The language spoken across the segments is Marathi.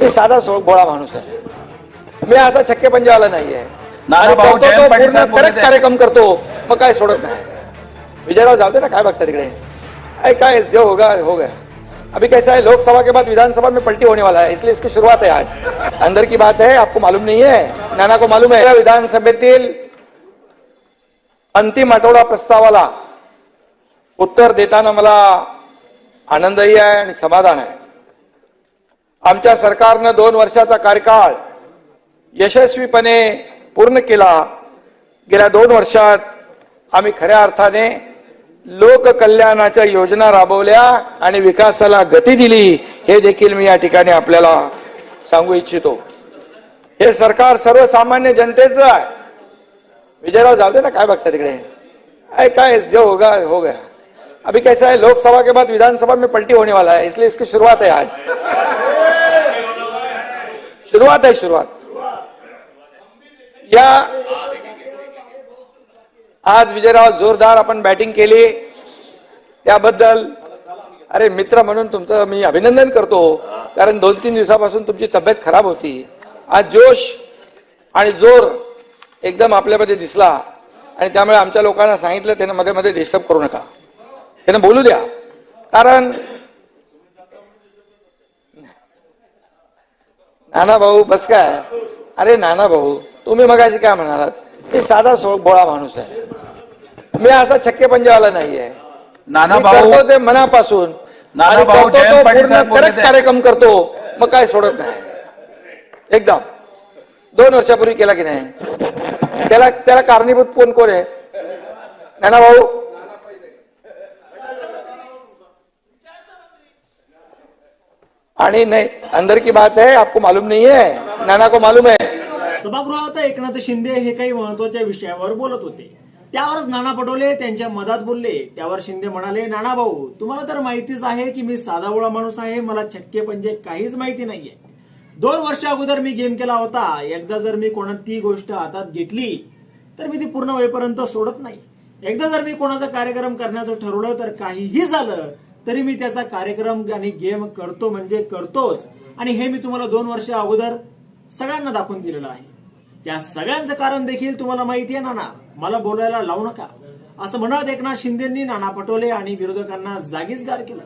मी साधा सो भोळा माणूस आहे मी असा छक्के पंजावाला नाही आहे आहेत. कार्यक्रम करतो मग काय सोडत नाही। विजयराव जाऊ दे ना काय बघता तिकडे? अरे काय जो होगा हो गया। अभी कैसा है लोकसभा के बाद विधानसभा में पलटी होने वाला है इसलिए इसकी शुरुआत है आज। अंदर की बात है आपको मालूम नहीं है नाना को मालूम है। विधानसभेतील अंतिम आठवडा प्रस्तावाला उत्तर देताना मला आनंदही आहे आणि समाधान आहे। आमच्या सरकारनं दोन वर्षाचा कार्यकाळ यशस्वीपणे पूर्ण केला. गेल्या दोन वर्षात आम्ही खऱ्या अर्थाने लोककल्याणाच्या योजना राबवल्या आणि विकासाला गती दिली हे देखील मी या ठिकाणी आपल्याला सांगू इच्छितो. हे सरकार सर्वसामान्य जनतेचं आहे. विजयराव जाऊ दे ना काय बघता तिकडे? अरे काय जो होगा हो गया. अभी कैसा है? लोकसभा के बाद विधानसभा में पलटी होने वाला है इसलिए इसकी शुरुआत है आज. सुरुवात आहे सुरुवात. या आज विजयराव जोरदार आपण बॅटिंग केली. त्याबद्दल अरे मित्र म्हणून तुमचं मी अभिनंदन करतो. कारण दोन तीन दिवसापासून तुमची तब्येत खराब होती. आज जोश आणि जोर एकदम आपल्यामध्ये दिसला. आणि त्यामुळे आमच्या लोकांना सांगितलं त्यानं मध्ये मध्ये डिस्टर्ब करू नका. त्यांना बोलू द्या. कारण नाना भाऊ बस काय अरे नाना भाऊ तुम्ही मगाशी काय म्हणालात? मी साधा सो भोळा माणूस आहे. मी असा छक्के पंजावाला नाही आहे नाना भाऊ ते मनापासून. नाना भाऊ, पूर्ण करेक्ट. कार्यक्रम करतो. मग काय सोडत नाही. एकदम. दोन वर्षापूर्वी केला की नाही? त्याला त्याला कारणीभूत कोण कोण आहे? नाना भाऊ आणि नाही अंदर की बात है आपको मालूम नहीं है नाना को मालूम है। सभागृहात एकनाथ शिंदे हे काही महत्त्वाच्या विषयावर बोलत होते. त्यावरच नाना पटोले त्यांच्या मधात बोलले. त्यावर शिंदे म्हणाले नाना भाऊ तुम्हाला तर माहितीच आहे की मी साधाबोळा माणूस आहे मला छक्के पंजे काहीच माहिती नाहीये. दोन वर्ष अगोदर मी गेम केला होता. एकदा जर मी कोणती गोष्ट हातात घेतली तर मी ती पूर्ण वेळपर्यंत सोडत नाही. एकदा जर मी कोणाचा कार्यक्रम करण्याचं ठरवलं तर काहीही झालं तरी मी त्याचा कार्यक्रम आणि गेम करतो म्हणजे करतोच. आणि हे मी तुम्हाला दोन वर्ष अगोदर सगळ्यांना दाखवून दिलेलं आहे. त्या सगळ्यांचं कारण देखील तुम्हाला माहिती आहे नाना. मला बोलायला लावू नका. असं म्हणत एकनाथ शिंदेंनी नाना पटोले आणि विरोधकांना जागीच गार केलं.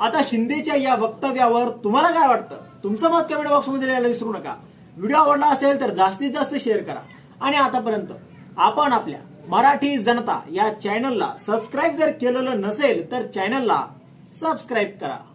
आता शिंदेच्या या वक्तव्यावर तुम्हाला काय वाटतं? तुमचं मत कमेंट बॉक्समध्ये लिहायला विसरू नका. व्हिडिओ आवडला असेल तर जास्तीत जास्त शेअर करा. आणि आतापर्यंत आपण आपल्या मराठी जनता या चॅनलला सबस्क्राईब जर केलेलं नसेल तर चॅनलला सबस्क्राईब करा.